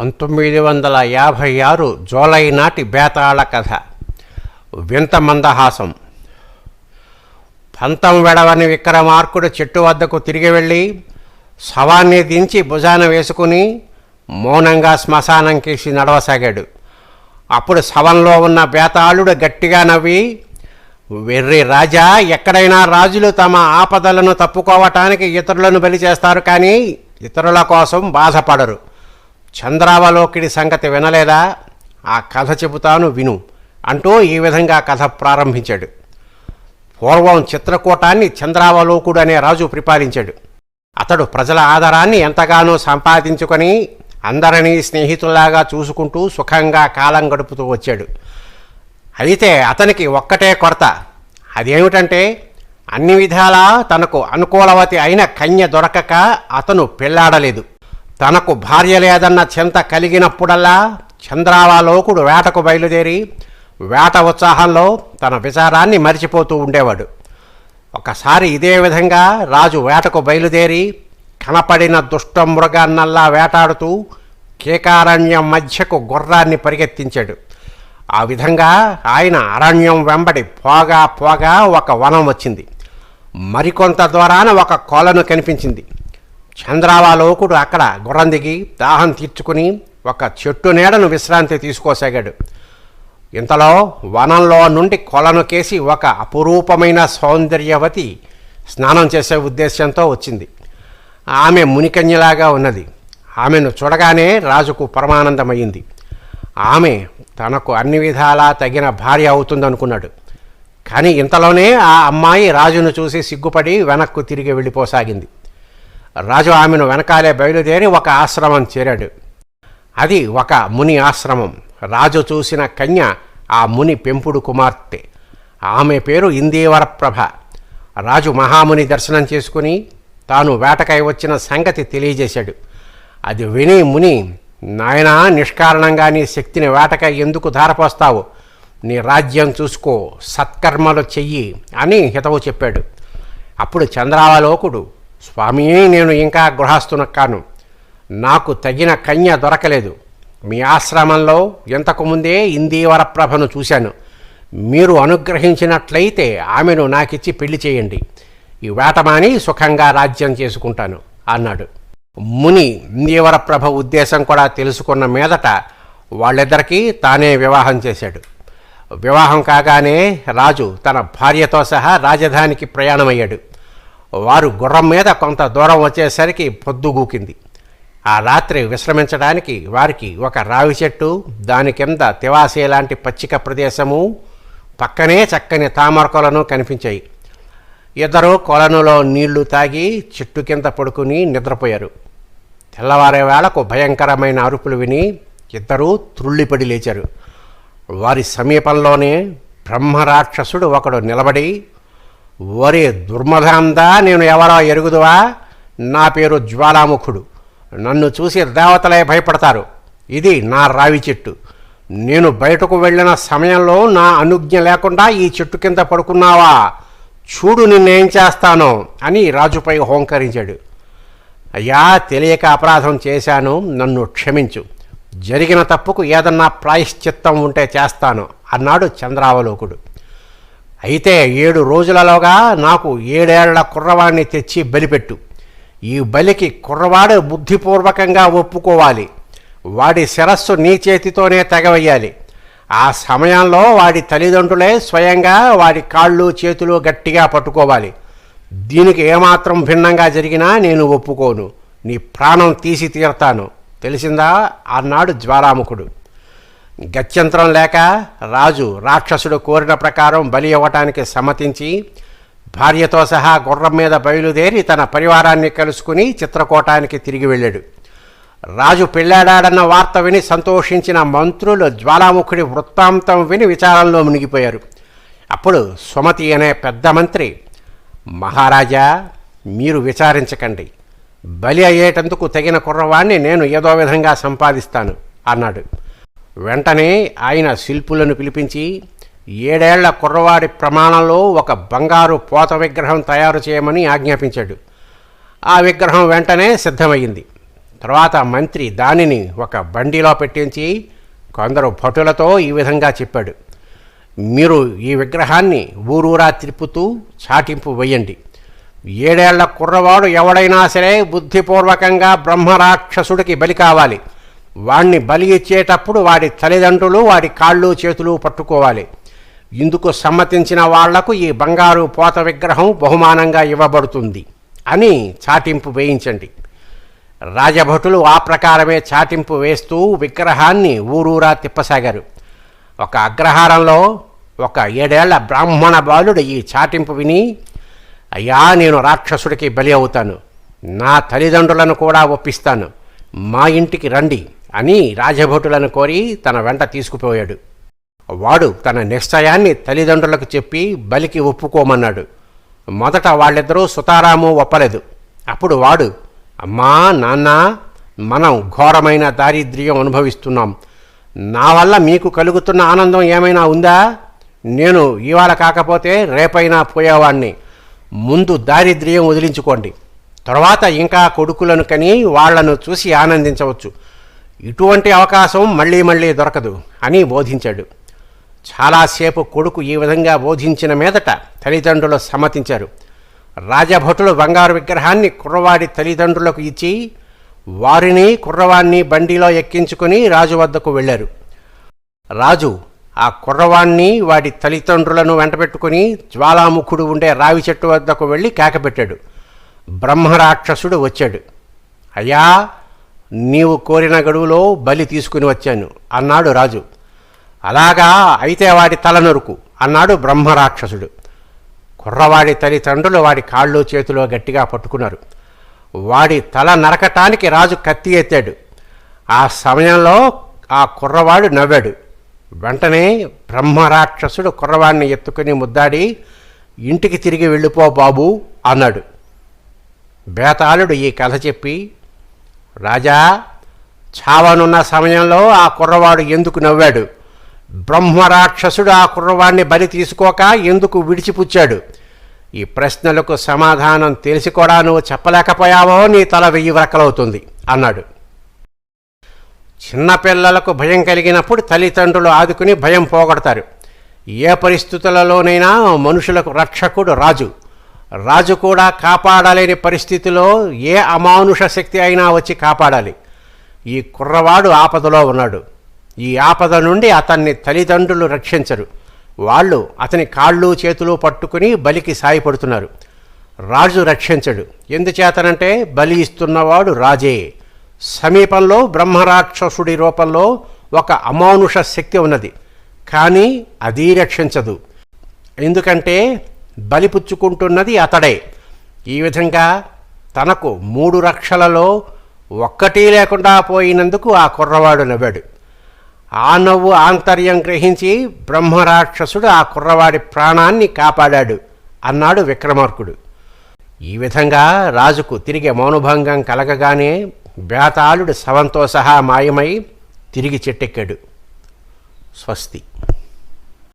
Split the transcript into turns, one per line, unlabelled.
పంతొమ్మిది వందల యాభై ఆరు జూలై నాటి బేతాళ కథ. వింత మందహాసం. పంతం వెడవని విక్రమార్కుడు చెట్టు వద్దకు తిరిగి వెళ్ళి శవాన్ని దించి భుజాన వేసుకుని మౌనంగా శ్మశానం కేసి నడవసాగాడు. అప్పుడు శవంలో ఉన్న బేతాళుడు గట్టిగా నవ్వి వెర్రి రాజా ఎక్కడైనా రాజులు తమ ఆపదలను తప్పుకోవటానికి ఇతరులను బలి చేస్తారు కానీ ఇతరుల కోసం బాధపడరు. చంద్రావలోకిడి సంగతి వినలేదా? ఆ కథ చెబుతాను విను అంటూ ఈ విధంగా కథ ప్రారంభించాడు. పూర్వం చిత్రకూటాన్ని చంద్రావలోకుడు అనే రాజు పరిపాలించాడు. అతడు ప్రజల ఆదరాన్ని ఎంతగానో సంపాదించుకొని అందరినీ స్నేహితుల్లాగా చూసుకుంటూ సుఖంగా కాలం గడుపుతూ వచ్చాడు. అయితే అతనికి ఒక్కటే కొరత. అదేమిటంటే అన్ని విధాలా తనకు అనుకూలవతి అయిన కన్య దొరకక అతను పెళ్ళాడలేదు. తనకు భార్య లేదన్న చింత కలిగినప్పుడల్లా చంద్రావాలోకుడు వేటకు బయలుదేరి వేట ఉత్సాహంలో తన విచారాన్ని మరిచిపోతూ ఉండేవాడు. ఒకసారి ఇదే విధంగా రాజు వేటకు బయలుదేరి కనపడిన దుష్ట మృగాన్నల్లా వేటాడుతూ కేకారణ్యం మధ్యకు గుర్రాన్ని పరిగెత్తించాడు. ఆ విధంగా ఆయన అరణ్యం వెంబడి పోగా పోగా ఒక వనం వచ్చింది. మరికొంత ద్వారాన ఒక కొలను కనిపించింది. చంద్రావాలోకుడు అక్కడ గుర్రం దిగి దాహం తీర్చుకుని ఒక చెట్టు నీడను విశ్రాంతి తీసుకోసాగాడు. ఇంతలో వనంలో నుండి కొలను కేసి ఒక అపురూపమైన సౌందర్యవతి స్నానం చేసే ఉద్దేశంతో వచ్చింది. ఆమె మునికన్యలాగా ఉన్నది. ఆమెను చూడగానే రాజుకు పరమానందమైంది ఆమె తనకు అన్ని విధాలా తగిన భార్య అవుతుందనుకున్నాడు. కానీ ఇంతలోనే ఆ అమ్మాయి రాజును చూసి సిగ్గుపడి వెనక్కు తిరిగి వెళ్ళిపోసాగింది. రాజు ఆమెను వెనకాలే బయలుదేరి ఒక ఆశ్రమం చేరాడు. అది ఒక ముని ఆశ్రమం. రాజు చూసిన కన్య ఆ ముని పెంపుడు కుమార్తె. ఆమె పేరు ఇందీవరప్రభ. రాజు మహాముని దర్శనం చేసుకుని తాను వేటకై వచ్చిన సంగతి తెలియజేశాడు. అది విని ముని నాయనా నిష్కారణంగా నీ శక్తిని వేటకై ఎందుకు ధారపోస్తావు? నీ రాజ్యం చూసుకో సత్కర్మలు చెయ్యి అని హితవు చెప్పాడు. అప్పుడు చంద్రావలోకుడు స్వామి నేను ఇంకా గృహస్థున కాను. నాకు తగిన కన్య దొరకలేదు. మీ ఆశ్రమంలో ఇంతకుముందే ఇందీవరప్రభను చూశాను. మీరు అనుగ్రహించినట్లయితే ఆమెను నాకిచ్చి పెళ్ళి చేయండి. ఈ వేటమాని సుఖంగా రాజ్యం చేసుకుంటాను అన్నాడు. ముని ఇందీవరప్రభ ఉద్దేశం కూడా తెలుసుకున్న మీదట వాళ్ళిద్దరికీ తానే వివాహం చేశాడు. వివాహం కాగానే రాజు తన భార్యతో సహా రాజధానికి ప్రయాణమయ్యాడు. వారు గుర్రం మీద కొంత దూరం వచ్చేసరికి పొద్దుగూకింది. ఆ రాత్రి విశ్రమించడానికి వారికి ఒక రావి చెట్టు దాని కింద తివాసే లాంటి పచ్చిక ప్రదేశము పక్కనే చక్కని తామరకొలను కనిపించాయి. ఇద్దరు కొలనులో నీళ్ళు తాగి చెట్టు కింద పడుకుని నిద్రపోయారు. తెల్లవారే వేళకు భయంకరమైన అరుపులు విని ఇద్దరూ త్రుళ్ళిపడి లేచారు. వారి సమీపంలోనే బ్రహ్మరాక్షసుడు ఒకడు నిలబడి ఒరే దుర్మధాందా నేను ఎవరో ఎరుగుదువా? నా పేరు జ్వాలాముఖుడు. నన్ను చూసి దేవతలే భయపడతారు. ఇది నా రావి చెట్టు. నేను బయటకు వెళ్ళిన సమయంలో నా అనుజ్ఞ లేకుండా ఈ చెట్టు కింద పడుకున్నావా? చూడు నిన్నేం చేస్తానో అని రాజుపై హోంకరించాడు. అయ్యా తెలియక అపరాధం చేశాను. నన్ను క్షమించు. జరిగిన తప్పుకు ఏదన్నా ప్రాయశ్చిత్తం ఉంటే చేస్తాను అన్నాడు చంద్రావలోకుడు. అయితే ఏడు రోజులలోగా నాకు ఏడేళ్ళ కుర్రవాణ్ణి తెచ్చి బలిపెట్టు. ఈ బలికి కుర్రవాడు బుద్ధిపూర్వకంగా ఒప్పుకోవాలి. వాడి శిరస్సు నీ చేతితోనే తెగవేయాలి ఆ సమయంలో వాడి తల్లిదండ్రులే స్వయంగా వాడి కాళ్ళు చేతులు గట్టిగా పట్టుకోవాలి. దీనికి ఏమాత్రం భిన్నంగా జరిగినా నేను ఒప్పుకోను. నీ ప్రాణం తీసి తీరతాను. తెలిసిందా? అన్నాడు జ్వాలాముఖుడు. గత్యంతరం లేక రాజు రాక్షసుడు కోరిన ప్రకారం బలి ఇవ్వటానికి సమ్మతించి భార్యతో సహా గుర్రం మీద బయలుదేరి తన పరివారాన్ని కలుసుకుని చిత్రకూటానికి తిరిగి వెళ్ళాడు. రాజు పెళ్ళాడాడన్న వార్త విని సంతోషించిన మంత్రులు జ్వాలాముఖుడి వృత్తాంతం విని విచారంలో మునిగిపోయారు. అప్పుడు సుమతి అనే పెద్ద మంత్రి మహారాజా మీరు విచారించకండి. బలి అయ్యేటందుకు తగిన కుర్రవాణ్ణి నేను ఏదో విధంగా సంపాదిస్తాను అన్నాడు. వెంటనే ఆయన శిల్పులను పిలిపించి ఏడేళ్ళ కుర్రవాడి ప్రమాణంలో ఒక బంగారు పోత విగ్రహం తయారు చేయమని ఆజ్ఞాపించాడు. ఆ విగ్రహం వెంటనే సిద్ధమయ్యింది. తర్వాత మంత్రి దానిని ఒక బండిలో పెట్టించి కొందరు భటులతో ఈ విధంగా చెప్పాడు. మీరు ఈ విగ్రహాన్ని ఊరూరా తిప్పుతూ చాటింపు వేయండి. ఏడేళ్ళ కుర్రవాడు ఎవడైనా సరే బుద్ధిపూర్వకంగా బ్రహ్మరాక్షసుడికి బలి కావాలి. వాణ్ణి బలి ఇచ్చేటప్పుడు వాడి తల్లిదండ్రులు వాడి కాళ్ళు చేతులు పట్టుకోవాలి. ఇందుకు సమ్మతించిన వాళ్ళకు ఈ బంగారు పోత విగ్రహం బహుమానంగా ఇవ్వబడుతుంది అని చాటింపు వేయించండి. రాజభటులు ఆ ప్రకారమే చాటింపు వేస్తూ విగ్రహాన్ని ఊరూరా తిప్పసాగారు. ఒక అగ్రహారంలో ఒక ఏడేళ్ళ బ్రాహ్మణ బాలుడు ఈ చాటింపు విని అయ్యా నేను రాక్షసుడికి బలి అవుతాను. నా తల్లిదండ్రులను కూడా ఒప్పిస్తాను. మా ఇంటికి రండి. అని రాజభటులను కోరి తన వెంట తీసుకుపోయాడు. వాడు తన నిశ్చయాన్ని తల్లిదండ్రులకు చెప్పి బలికి ఒప్పుకోమన్నాడు. మొదట వాళ్ళిద్దరూ సుతారాము ఒప్పలేదు. అప్పుడు వాడు అమ్మా నాన్న మనం ఘోరమైన దారిద్ర్యం అనుభవిస్తున్నాం. నా వల్ల మీకు కలుగుతున్న ఆనందం ఏమైనా ఉందా? నేను ఇవాళ కాకపోతే రేపైనా పోయేవాణ్ణి. ముందు దారిద్ర్యం వదిలించుకోండి. తర్వాత ఇంకా కొడుకులను కని వాళ్ళను చూసి ఆనందించవచ్చు. ఇటువంటి అవకాశం మళ్ళీ మళ్ళీ దొరకదు అని బోధించాడు. చాలాసేపు కొడుకు ఈ విధంగా బోధించిన మీదట తల్లిదండ్రులు సమ్మతించారు. రాజభటులు బంగారు విగ్రహాన్ని కుర్రవాడి తల్లిదండ్రులకు ఇచ్చి వారిని కుర్రవాణ్ణి బండిలో ఎక్కించుకుని రాజు వద్దకు వెళ్ళారు. రాజు ఆ కుర్రవాణ్ణి వాడి తల్లిదండ్రులను వెంటబెట్టుకుని జ్వాలాముఖుడు ఉండే రావి చెట్టు వద్దకు వెళ్ళి కేకపెట్టాడు. బ్రహ్మరాక్షసుడు వచ్చాడు. అయ్యా నీవు కోరిన గడువులో బలి తీసుకుని వచ్చాను. అన్నాడు రాజు. అలాగా అయితే వాడి తల నరుకు. అన్నాడు బ్రహ్మరాక్షసుడు. కుర్రవాడి తల్లిదండ్రులు వాడి కాళ్ళు చేతిలో గట్టిగా పట్టుకున్నారు. వాడి తల నరకటానికి రాజు కత్తి ఎత్తాడు. ఆ సమయంలో ఆ కుర్రవాడు నవ్వాడు. వెంటనే బ్రహ్మరాక్షసుడు కుర్రవాడిని ఎత్తుకుని ముద్దాడి ఇంటికి తిరిగి వెళ్ళిపో బాబు అన్నాడు. బేతాళుడు ఈ కథ చెప్పి రాజా చావనున్న సమయంలో ఆ కుర్రవాడు ఎందుకు నవ్వాడు? బ్రహ్మరాక్షసుడు ఆ కుర్రవాడిని బలి తీసుకోక ఎందుకు విడిచిపుచ్చాడు? ఈ ప్రశ్నలకు సమాధానం తెలిసి కూడా నువ్వు చెప్పలేకపోయావో నీ తల వెయ్యి వ్రకలవుతుంది అన్నాడు. చిన్నపిల్లలకు భయం కలిగినప్పుడు తల్లిదండ్రులు ఆదుకుని భయం పోగొడతారు. ఏ పరిస్థితులలోనైనా మనుషులకు రక్షకుడు రాజు. రాజు కూడా కాపాడలేని పరిస్థితిలో ఏ అమానుష శక్తి అయినా వచ్చి కాపాడాలి. ఈ కుర్రవాడు ఆపదలో ఉన్నాడు. ఈ ఆపద నుండి అతన్ని తల్లిదండ్రులు రక్షించరు. వాళ్ళు అతని కాళ్ళు చేతులు పట్టుకుని బలికి సాయపడుతున్నారు. రాజు రక్షించడు. ఎందుచేతనంటే బలి ఇస్తున్నవాడు రాజే. సమీపంలో బ్రహ్మరాక్షసుడి రూపంలో ఒక అమానుష శక్తి ఉన్నది. కానీ అది రక్షించదు. ఎందుకంటే బలిపుచ్చుకుంటున్నది అతడే. ఈ విధంగా తనకు మూడు రక్షలలో ఒక్కటి లేకుండా పోయినందుకు ఆ కుర్రవాడు నవ్వాడు. ఆ నవ్వు ఆంతర్యం గ్రహించి బ్రహ్మరాక్షసుడు ఆ కుర్రవాడి ప్రాణాన్ని కాపాడాడు అన్నాడు విక్రమార్కుడు. ఈ విధంగా రాజుకు తిరిగి మౌనభంగం కలగగానే బేతాళుడు శవంతో సహా మాయమై తిరిగి చెట్టెక్కాడు. స్వస్తి.